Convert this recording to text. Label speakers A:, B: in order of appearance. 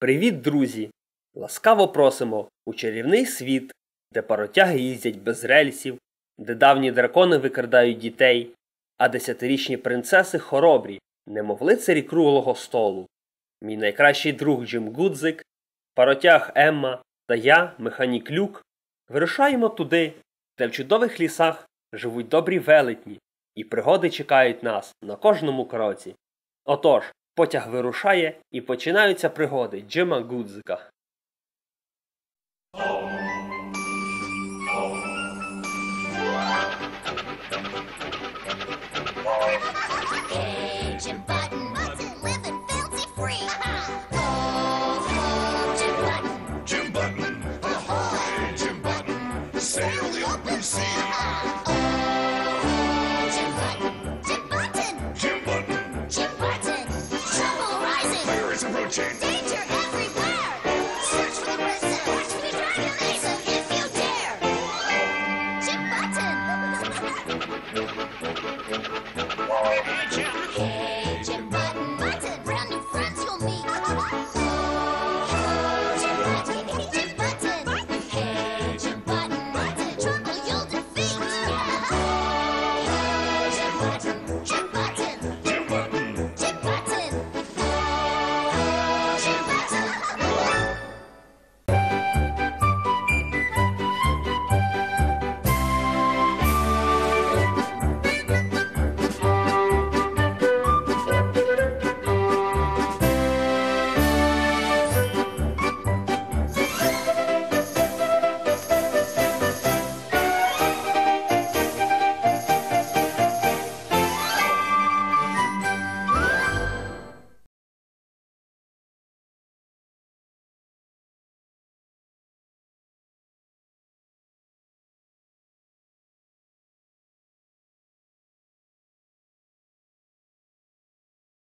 A: Привіт, друзі! Ласкаво просимо у чарівний світ, де паротяги їздять без рельсів, де давні дракони викрадають дітей, а десятирічні принцеси хоробрі, немов лицарі круглого столу. Мій найкращий друг Джим Гудзик, паротяг Емма та я, механік Люк, вирушаємо туди, де в чудових лісах живуть добрі велетні, і пригоди чекають нас на кожному кроці. Отож, потяг вирушає і починаються пригоди Джима Гудзика.
B: Button, Button,
C: is approaching!
B: Danger everywhere! Search for the prison! Watch for the dragon laser if you dare! Chip Button!